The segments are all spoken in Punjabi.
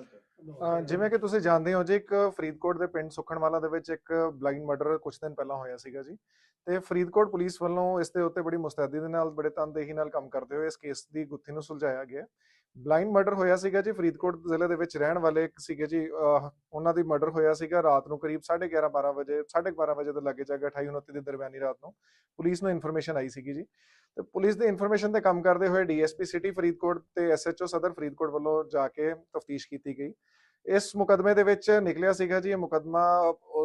ਅਹ ਜਿਵੇਂ ਕਿ ਤੁਸੀਂ ਜਾਣਦੇ ਹੋ ਜੀ, ਇੱਕ ਫਰੀਦਕੋਟ ਦੇ ਪਿੰਡ ਸੁਖਣਵਾਲਾ ਦੇ ਵਿੱਚ ਇੱਕ ਬਲਾਈਂਡ ਮਰਡਰ ਕੁਝ ਦਿਨ ਪਹਿਲਾਂ ਹੋਇਆ ਸੀਗਾ ਜੀ। ਤੇ ਫਰੀਦਕੋਟ ਪੁਲਿਸ ਵੱਲੋਂ ਇਸ ਦੇ ਉੱਤੇ ਬੜੀ ਮੁਸਤੈਦੀ ਦੇ ਨਾਲ, ਬੜੇ ਤਨਦੇਹੀ ਨਾਲ ਕੰਮ ਕਰਦੇ ਹੋਏ ਇਸ ਕੇਸ ਦੀ ਗੁੱਥੀ ਨੂੰ ਸੁਲਝਾਇਆ ਗਿਆ। ਬਲਾਈਂਡ ਮਰਡਰ ਹੋਇਆ ਸੀਗਾ ਜੀ, ਫਰੀਦਕੋਟ ਜ਼ਿਲ੍ਹੇ ਦੇ ਵਿੱਚ ਰਹਿਣ ਵਾਲੇ ਇੱਕ ਸੀਗੇ ਜੀ ਉਹਨਾਂ ਦੀ ਮਰਡਰ ਹੋਇਆ ਸੀਗਾ ਰਾਤ ਨੂੰ ਕਰੀਬ 11:30 12 ਵਜੇ 12:30 ਵਜੇ ਦੇ ਲਾਗੇ ਜਾਗੇ 28 29 ਦੇ ਦਰਮਿਆਨੀ ਰਾਤ ਨੂੰ ਪੁਲਿਸ ਨੂੰ ਇਨਫੋਰਮੇਸ਼ਨ ਆਈ ਸੀਗੀ ਜੀ। ਤੇ ਪੁਲਿਸ ਦੇ ਇਨਫੋਰਮੇਸ਼ਨ ਤੇ ਕੰਮ ਕਰਦੇ ਹੋਏ ਡੀਐਸਪੀ ਸਿਟੀ ਫਰੀਦਕੋਟ ਤੇ ਐਸਐਚਓ ਸਦਰ ਫਰੀਦਕੋਟ ਵੱਲੋਂ ਜਾ ਕੇ ਤਫਤੀਸ਼ ਕੀਤੀ ਗਈ। ਇਸ ਮੁਕਦਮੇ ਦੇ ਵਿੱਚ ਨਿਕਲਿਆ ਸੀਗਾ ਜੀ, ਇਹ ਮੁਕਦਮਾ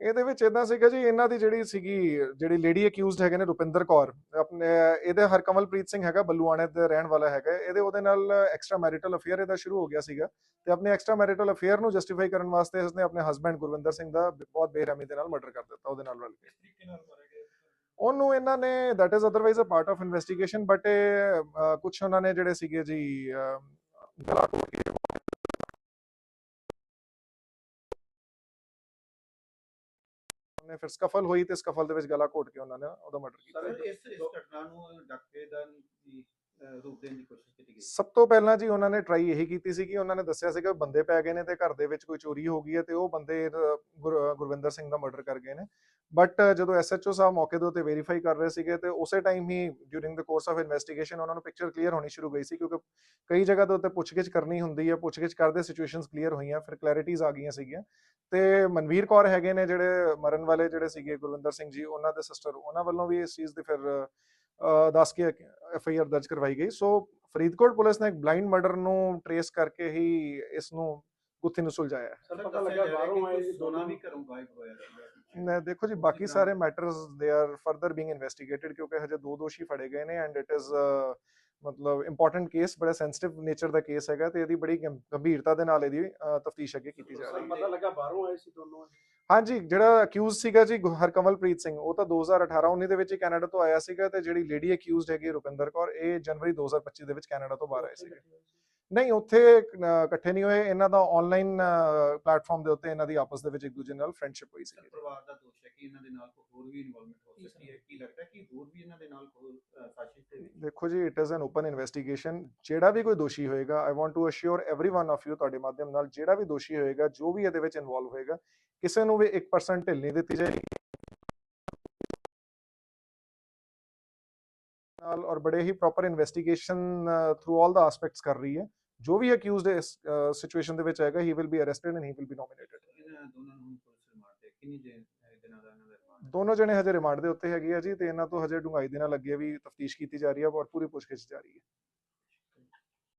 ਇਹਦੇ ਵਿੱਚ ਇਦਾਂ ਸੀਗਾ ਜੀ ਇਹਨਾਂ ਦੀ ਜਿਹੜੀ ਸੀਗੀ ਜਿਹੜੀ ਲੇਡੀ ਅਕਿਊਜ਼ਡ ਹੈਗੇ ਨੇ ਰੁਪਿੰਦਰ ਕੌਰ ਆਪਣੇ ਇਹਦੇ ਹਰਕਮਲਪ੍ਰੀਤ ਸਿੰਘ ਹੈਗਾ ਬੱਲੂਆਣੇ ਦੇ ਰਹਿਣ ਵਾਲਾ ਹੈਗਾ ਇਹਦੇ ਉਹਦੇ ਨਾਲ ਐਕਸਟਰਾ ਮੈਰਿਟਲ ਅਫੇਅਰ ਇਹਦਾ ਸ਼ੁਰੂ ਹੋ ਗਿਆ ਸੀਗਾ ਤੇ ਆਪਣੇ ਐਕਸਟਰਾ ਮੈਰਿਟਲ ਅਫੇਅਰ ਨੂੰ ਜਸਟੀਫਾਈ ਕਰਨ ਵਾਸਤੇ ਇਸਨੇ ਆਪਣੇ ਹਸਬੰਡ ਗੁਰਵਿੰਦਰ ਸਿੰਘ ਦਾ ਬਹੁਤ ਬੇਰਹਿਮੀ ਦੇ ਨਾਲ ਮਰਡਰ ਕਰ ਦਿੱਤਾ ਉਹਦੇ ਨਾਲ ਰਲ ਕੇ। ਉਹਨੂੰ ਇਹਨਾਂ ਨੇ that is otherwise uh part of investigation but ਕੁਝ ਉਹਨਾਂ ਨੇ ਜਿਹੜੇ ਸੀਗੇ ਜੀ ਗਲਾ ਕੇ ਉਹਨੇ ਫਿਰ ਸਕਫਲ ਹੋਈ ਤੇ ਸਕਫਲ ਦੇ ਵਿੱਚ ਗਲਾ ਘੋਟ ਕੇ ਉਹਨਾਂ ਨੇ ਉਹਦਾ ਮਰਡਰ ਕੀਤਾ। ਸਰ ਇਸ ਇਸ ਘਟਨਾ ਨੂੰ ਡਾਕੇ ਦਾ ਰੂਪ ਦੇਣ ਦੀ ਕੋਸ਼ਿਸ਼ ਕੀਤੀ ਗਈ? ਸਭ ਤੋਂ ਪਹਿਲਾਂ ਜੀ ਉਹਨਾਂ ਨੇ ਟਰਾਈ ਇਹੀ ਕੀਤੀ ਸੀ ਕਿ ਉਹਨਾਂ ਨੇ ਦੱਸਿਆ ਸੀਗਾ ਬੰਦੇ ਪੈ ਗਏ ਨੇ ਤੇ ਘਰ ਦੇ ਵਿੱਚ ਕੋਈ ਚੋਰੀ ਹੋ ਗਈ ਹੈ ਤੇ ਉਹ ਬੰਦੇ ਗੁਰਵਿੰਦਰ ਸਿੰਘ ਦਾ ਮਰਡਰ ਕਰ ਗਏ ਨੇ। ਬਟ ਜਦੋਂ ਐਸਐਚਓ ਸਾਹਿਬ ਮੌਕੇ ਦੇ ਉੱਤੇ ਵੈਰੀਫਾਈ ਕਰ ਰਹੇ ਸੀਗੇ ਤੇ ਉਸੇ time he during the course of investigation ਉਹਨਾਂ ਨੂੰ ਪਿਕਚਰ ਕਲੀਅਰ ਹੋਣੀ ਸ਼ੁਰੂ ਗਈ ਸੀ ਕਿਉਂਕਿ ਕਈ ਜਗ੍ਹਾ ਦੇ ਉੱਤੇ ਪੁੱਛਗਿੱਛ ਕਰਨੀ ਹੁੰਦੀ ਹੈ, ਪੁੱਛਗਿੱਛ ਕਰਦੇ ਸਿਚੁਏਸ਼ਨਸ ਕਲੀਅਰ ਹੋਈਆਂ, ਫਿਰ ਕਲੈਰਿਟੀਜ਼ ਆ ਗਈਆਂ ਸੀਗੀਆਂ। ਤੇ ਮਨਵੀਰ ਕੌਰ ਹੈਗੇ ਨੇ ਜਿਹੜੇ ਮਰਨ ਵਾਲੇ ਜਿਹੜੇ ਸੀਗੇ ਗੁਰਵਿੰਦਰ ਸਿੰਘ ਜੀ, ਉਹਨਾਂ ਦੇ ਸਿਸਟਰ ਉਹਨਾਂ ਵੱਲੋਂ ਵੀ ਇਸ ਚੀਜ਼ ਦੀ ਫਿਰ ਦੱਸ ਕੇ ਐਫ ਆਈ ਆਰ ਦਰਜ ਕਰਵਾਈ ਗਈ। ਸੋ ਫਰੀਦਕੋਟ ਪੁਲਿਸ ਨੇ ਇੱਕ ਬਲਾਈਂਡ ਮਰਡਰ ਨੂੰ ਟਰੇਸ ਕਰਕੇ ਹੀ ਇਸ ਨੂੰ ਗੁੱਥੀ ਨੂੰ ਸੁਲਝਾਇਆ। ਹੈ ਸਰ, ਪਤਾ ਲੱਗਾ ਬਾਹਰੋਂ ਆਏ ਜੀ ਵੀ ਘਰੋਂ ਗਾਇਬ ਹੋਇਆ ਦੇਖੋ ਜੀ ਬਾਕੀ ਸਾਰੇ matters they are further being ਇਨਵੈਸਟੀਗੇਟਡ ਕਿਉਂਕਿ ਹਜੇ ਦੋ ਦੋਸ਼ੀ ਫੜੇ ਗਏ ਨੇ ਐਂਡ ਇਟ ਇਜ਼ ਮਤਲਬ ਇੰਪੋਰਟੈਂਟ ਕੇਸ ਬੜਾ ਸੈਂਸਿਟਿਵ ਨੇਚਰ ਦਾ ਕੇਸ ਹੈਗਾ ਤੇ ਇਹਦੀ ਬੜੀ ਗੰਭੀਰਤਾ ਦੇ ਨਾਲ ਇਹਦੀ ਤਫਤੀਸ਼ ਅੱਗੇ ਕੀਤੀ ਜਾ ਰਹੀ ਹੈ। ਪਤਾ ਲੱਗਾ ਬਾਹਰੋਂ ਆਏ ਸੀ ਦੋਨੋਂ ਹਾਂਜੀ ਜਿਹੜਾ ਅਕਿਊਜ਼ ਸੀਗਾ ਜੀ ਹਰਕਮਲਪ੍ਰੀਤ ਸਿੰਘ ਉਹ ਤਾਂ 2018 19 ਦੇ ਵਿੱਚ ਕੈਨੇਡਾ ਤੋਂ ਆਇਆ ਸੀਗਾ ਤੇ ਜਿਹੜੀ ਲੇਡੀ ਅਕਿਊਜ਼ਡ ਹੈਗੀ ਰੁਪਿੰਦਰ ਕੌਰ ਇਹ ਜਨਵਰੀ 2025 ਦੇ ਵਿੱਚ ਕੈਨੇਡਾ ਤੋਂ ਬਾਹਰ ਆਏ ਸੀਗੇ। ਨਹੀਂ ਉੱਥੇ ਅਹ, ਇਕੱਠੇ ਨਹੀਂ ਹੋਏ ਇਹਨਾਂ ਦਾ ਆਨਲਾਈਨ ਪਲੇਟਫਾਰਮ ਦੇ ਉੱਤੇ ਇਹਨਾਂ ਦੀ ਆਪਸ ਦੇ ਵਿੱਚ ਇੱਕ ਦੂਜੇ ਨਾਲ ਫਰੈਂਡਸ਼ਿਪ ਹੋਈ ਸਰ ਸੀ ਪਰਿਵਾਰ ਦਾ ਦੋਸ਼ ਹੈ ਕਿ ਇਹਨਾਂ ਦੇ ਨਾਲ ਕੋਈ ਹੋਰ ਵੀ ਇਨਵੋਲਵਮੈਂਟ ਹੋ ਸਕਦੀ ਹੈ ਕੀ ਲੱਗਦਾ ਹੈ ਕਿ ਹੋਰ ਵੀ ਇਹਨਾਂ ਦੇ ਨਾਲ ਕੋਈ ਅਹ, ਸਾਜ਼ਿਸ਼ ਦੇ ਵਿੱਚ ਦੇਖੋ ਜੀ it is an open investigation ਜਿਹੜਾ ਵੀ ਕੋਈ ਦੋਸ਼ੀ ਹੋਏਗਾ I want to assure everyone of you ਤੁਹਾਡੇ ਮਾਧਿਅਮ ਨਾਲ ਜਿਹੜਾ ਵੀ ਦੋਸ਼ੀ ਹੋਏਗਾ ਜੋ ਵੀ ਇਹਦੇ ਵਿੱਚ ਇਨਵੋਲਵ ਹੋਏਗਾ ਕਿਸੇ ਨੂੰ ਵੀ 1% ਢਿੱਲ ਨਹੀਂ ਦਿੱਤੀ ਜਾਏਗੀ ਨਾਲ ਔਰ ਬੜੇ ਹੀ proper investigation through all the aspects ਕਰ ਰਹੀ ਹੈ ਜੋ ਵੀ ਅਕਿਊਜ਼ਡ ਇਸ ਸਿਚੁਏਸ਼ਨ ਦੇ ਵਿੱਚ ਆਏਗਾ he will be arrested and he will be nominated ਦੋਨੋਂ ਜਣੇ ਹਜੇ ਰਿਮਾਂਡ ਦੇ ਉੱਤੇ ਹੈਗੇ ਆ ਜੀ, ਤੇ ਇਹਨਾਂ ਤੋਂ ਹਜੇ ਡੂੰਘਾਈ ਦੇ ਨਾਲ ਅੱਗੇ ਵੀ ਤਫਤੀਸ਼ ਕੀਤੀ ਜਾ ਰਹੀ ਹੈ ਔਰ ਪੂਰੀ ਪੁੱਛਗਿੱਛ ਜਾਰੀ ਹੈ